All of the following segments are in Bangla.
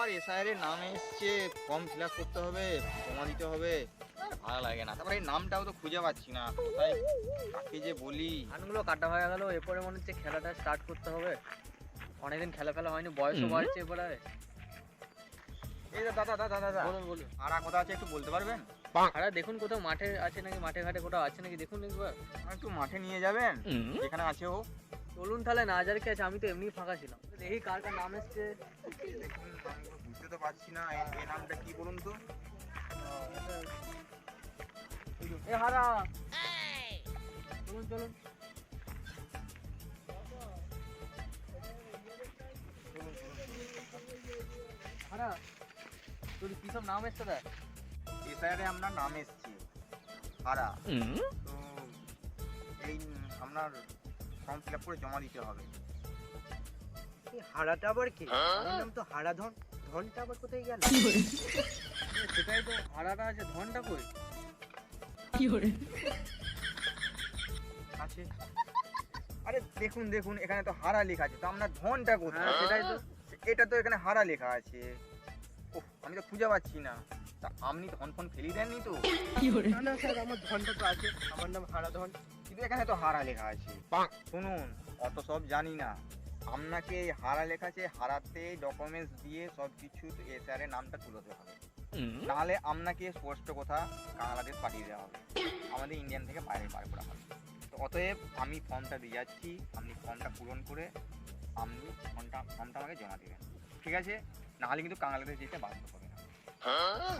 আবার এসআইয়ের নাম এসছে ফর্ম ফিল করতে হবে জমা দিতে হবে। ভালো লাগে না। তারপরে এই নামটাও তো খুঁজে পাচ্ছি না। কোথায় কাকে যে বলি। ধানগুলো কাটা হয়ে গেল এরপরে মনে হচ্ছে খেলাটা স্টার্ট করতে হবে। অনেকদিন খেলা ফেলা হয়নি বয়সও। বাড়ছে এবারে। এই যে দাদা দাদা দাদা। বলুন বলুন। ভাড়া কোথাও আছে একটু বলতে পারবেন? আরে দেখুন কোথাও মাঠে আছে নাকি মাঠে ঘাটে কোথাও আছে নাকি দেখুন একবার। একটু মাঠে নিয়ে যাবেন? এখানে আছে ও। চলুন তাহলে না যার কি আছে আমি তো এমনি ফাঁকা ছিলাম। দেখি কার কার নাম এসছে? তো পারছি না এ- এই নামটা কি বলুন তো? এ হারা! চলুন চলুন হারা তোর কি সব নাম এসছে দেখ? এসআইআরে আপনার নাম এসছে ভাড়া তো এই আপনার ফর্ম ফিল আপ করে জমা দিতে হবে। এই হারাটা আবার কি? আমার নাম তো হারাধন ধনটা আবার কোথায় গেল? সেটাই তো হারাটা আছে ধনটা কই? আছে। আরে দেখুন দেখুন এখানে তো হারা লেখা আছে। তো আপনার ধনটা কোথায়? হ্যাঁ, সেটাই তো এটা তো এখানে হারা লেখা আছে। ওহ আমি তো খুঁজে পাচ্ছি না। তা আপনি ধন ফোন ফেলি দেননি তো? না না স্যার আমার ধনটা তো আছে। আমার নাম হারাধন কিন্তু এখানে তো হারা লেখা আছে। শুনুন অত সব জানি না। আপনাকে এই হারা লেখা আছে হারাতে ডকুমেন্টস দিয়ে সব কিছু এসআর এর নামটা তুলতে হবে। নাহলে আপনাকে স্পষ্ট কথা বাংলাদেশ পাঠিয়ে দেওয়া হবে। আমাদের ইন্ডিয়ান থেকে বাইরে বার করা হবে। তো অতএব আমি ফর্মটা দিয়ে যাচ্ছি। আপনি ফর্মটা পূরণ করে আপনি ফর্মটা ফর্মটা আমাকে জমা দেবেন। ঠিক আছে? নাহলে কিন্তু বাংলাদেশ যেতে বাধ্য হবে না।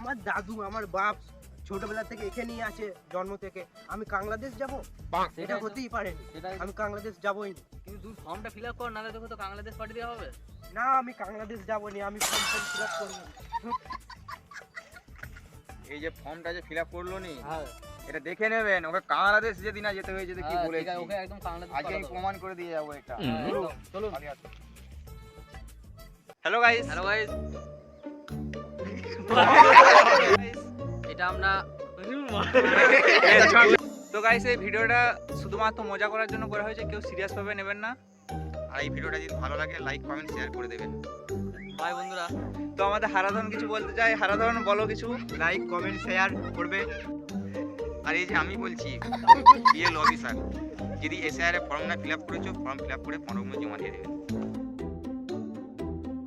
আমার দাদু আমার বাপ ছোটবেলা থেকে এখানেই আছে জন্ম থেকে। আমি বাংলাদেশ যাব? এটা হতেই পারে আমি বাংলাদেশ যাবই না। কিন্তু তুই ফর্মটা ফিল আপ কর নাহলে তোকে তো বাংলাদেশ পাঠিয়ে দেওয়া হবে। না আমি বাংলাদেশ যাব না আমি ফর্ম ফর্ম ফিল আপ করব এই যে ফর্মটা যে ফিল আপ করল নি হ্যাঁ। এটা দেখে নেবেন ওকে বাংলাদেশ যেদিন না যেতে হয়েছে কি হ্যাঁ, ঠিক বলেছি। ওকে একদম বাংলাদেশ আজকে আমি প্রমাণ করে দিয়ে যাব এটা। চলুন। হ্যালো গাইস হ্যালো গাইস এটা আমরা তো গাইস এই ভিডিওটা শুধুমাত্র মজা করার জন্য করা হয়েছে কেউ সিরিয়াস ভাবে নেবেন না। আর এই ভিডিওটা যদি ভালো লাগে লাইক কমেন্ট শেয়ার করে দেবেন। ভাই বন্ধুরা। তো আমাদের হারাধন কিছু বলতে চাই হারাধন বলো কিছু। লাইক কমেন্ট শেয়ার করবে। আর এই যে আমি বলছি বিএল অফিসার যদি এসআইআর ফর্মটা ফিল আপ করেছ ফর্ম ফিল আপ করে ফর্ম জমা দিয়ে দেবেন